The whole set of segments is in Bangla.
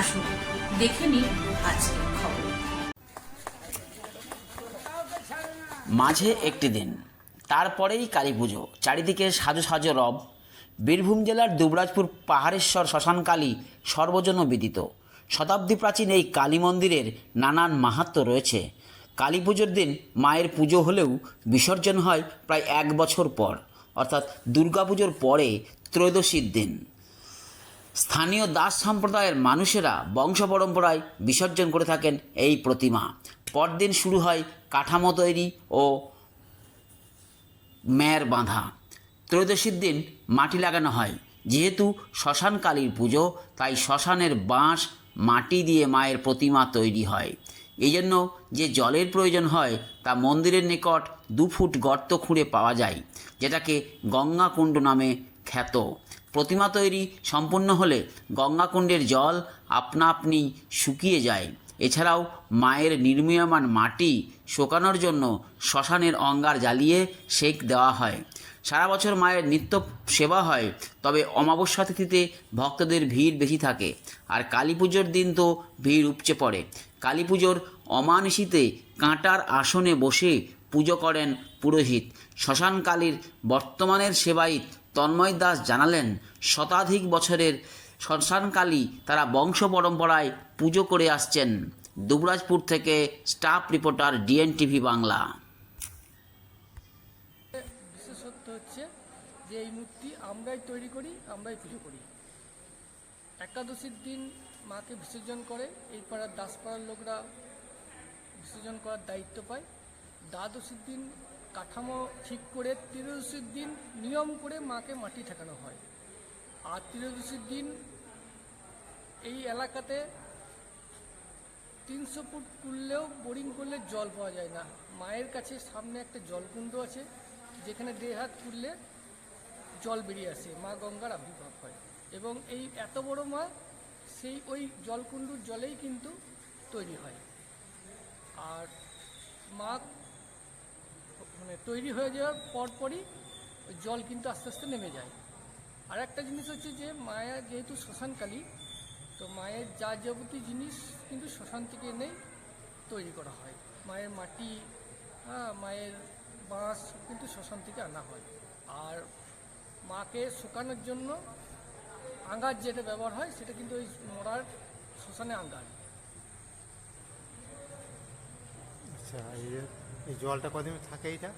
আসুন, দেখে নিন আজকের খবর। মাঝে একটি দিন, তারপরেই কালী পুজো, চারিদিকে সাজো সাজো রব। বীরভূম জেলার দুবরাজপুর পাহাড়েশ্বর শ্মশানকালী সর্বজন বিদিত। শতাব্দী প্রাচীন এই কালী মন্দিরের নানান মাহাত্ম্য রয়েছে। কালী পুজোর দিন মায়ের পুজো হলেও বিসর্জন হয় প্রায় এক বছর পর, অর্থাৎ দুর্গাপুজোর পরে ত্রয়োদশীর দিন। স্থানীয় দাস সম্প্রদায়ের মানুষেরা বংশ পরম্পরায় বিসর্জন করে থাকেন এই প্রতিমা। পরদিন শুরু হয় কাঠামো তৈরি ও ম্যার বাঁধা। ত্রয়োদশীর দিন মাটি লাগানো হয়। যেহেতু শ্মশান কালীর পুজো, তাই শ্মশানের বাঁশ মাটি দিয়ে মায়ের প্রতিমা তৈরি হয়। এই জন্য যে জলের প্রয়োজন হয়, তা মন্দিরের নিকট দু ফুট গর্ত খুঁড়ে পাওয়া যায়, যেটাকে গঙ্গাকুণ্ড নামে খ্যাত। প্রতিমা তৈরি সম্পূর্ণ হলে গঙ্গাকুণ্ডের জল আপনা আপনি শুকিয়ে যায়। এছাড়াও মায়ের নির্মীয়মান মাটি শোকানোর জন্য শ্মশানের অঙ্গার জ্বালিয়ে সেক দেওয়া হয়। সারা বছর মায়ের নিত্য সেবা হয়, তবে অমাবস্যা তিথিতে ভক্তদের ভিড় বেশি থাকে। আর কালী পুজোর দিন তো ভিড় উপচে পড়ে। কালী পুজোর অমানিশিতে কাঁটার আসনে বসে পুজো করেন পুরোহিত। শ্মশান কালীর বর্তমানের সেবায়িত তন্ময় দাস জানালেন, শতাধিক বছরের শ্মশানকালী তারা বংশ পরম্পরায় পুজো করে আসছেন। দুবরাজপুর থেকে স্টাফ রিপোর্টার ডিএনটিভি বাংলা। বিশেষত্ব হচ্ছে যে এই মূর্তি আমরাই তৈরি করি, আমরাই পুজো করি। একাদশীর দিন মাকে বিসর্জন করে, এই পাড়ার দাসপাড়ার লোকরা বিসর্জন করার দায়িত্ব পায়। দ্বাদশীর দিন কাঠামো ঠিক করে ত্রয়োদশীর দিন নিয়ম করে মাকে মাটি ঠেকানো হয়। আর ত্রয়োদশীর দিন এই এলাকাতে তিনশো ফুট তুললেও বোরিং করলে জল পাওয়া যায় না। মায়ের কাছে সামনে একটা জলকুণ্ড আছে, যেখানে দেড় হাত তুললে জল বেরিয়ে আসে, মা গঙ্গার আবির্ভাব হয়। এবং এই এত বড় মা, সেই ওই জলকুণ্ডুর জলেই কিন্তু তৈরি হয়। আর মা তৈরি হয়ে যাওয়ার পরপরই জল কিন্তু আস্তে আস্তে নেমে যায়। আর একটা জিনিস হচ্ছে যে, মায়া যেহেতু শ্মশানকালী, তো মায়ের যা যাবতীয় জিনিস কিন্তু শ্মশান থেকে এনেই তৈরি করা হয়। মায়ের মাটি হ্যাঁ মায়ের বাঁশ কিন্তু শ্মশান থেকে আনা হয়। আর মাকে শুকানোর জন্য আঙ্গার যেটা ব্যবহার হয়, সেটা কিন্তু ওই মরার শ্মশানে আঙ্গার। আচ্ছা এই এই জলটা কদিন থাকে এইটা?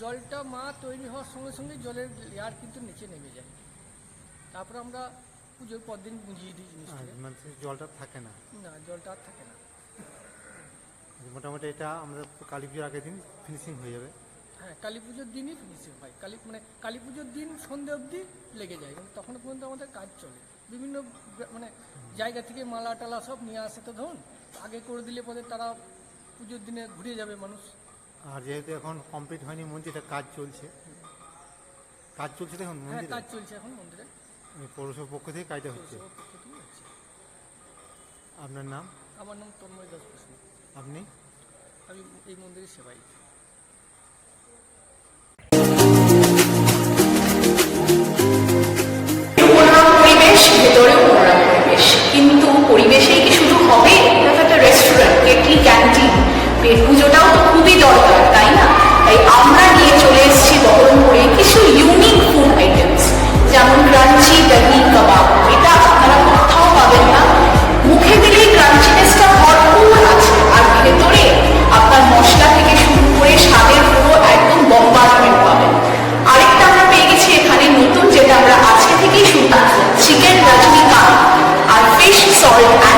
জলটা মা তৈরি হওয়ার সঙ্গে সঙ্গে জলের লেয়ার কিন্তু নিচে নেমে যায়। তারপর আমরা পুজোর পর দিন বুঝিয়ে দিই আর জিনিসটাকে মানে সেই জলটা থাকে না? না জলটা আর থাকে না। মোটামুটি এটা আমরা কালী পুজোর আগের দিন ফিনিশিং হয়ে যাবে। হ্যাঁ কালী পুজোর দিনই ফিনিশিং হয়। কালী মানে কালী পুজোর দিন সন্ধে অবধি লেগে যায় কিন্তু তখন পর্যন্ত আমাদের কাজ চলে। বিভিন্ন মানে জায়গা থেকে মালা টালা সব নিয়ে আসে তো ধরুন আগে করে দিলে পরে তারা পুজোর দিনে ঘুরে যাবে মানুষ। আর যেহেতু এখন কমপ্লিট হয়নি মন্দিরটা কাজ চলছে। কাজ চলছে এখন হ্যাঁ মন্দিরে? কাজ চলছে এখন মন্দিরে। পৌরসভার পক্ষ থেকে কাজটা হচ্ছে। পৌরসভার পক্ষ থেকেই হচ্ছে। আপনার নাম? আমার নাম তন্ময় দাস আপনি? আমি এই মন্দিরের সেবাই chicken rajmi khan fish salt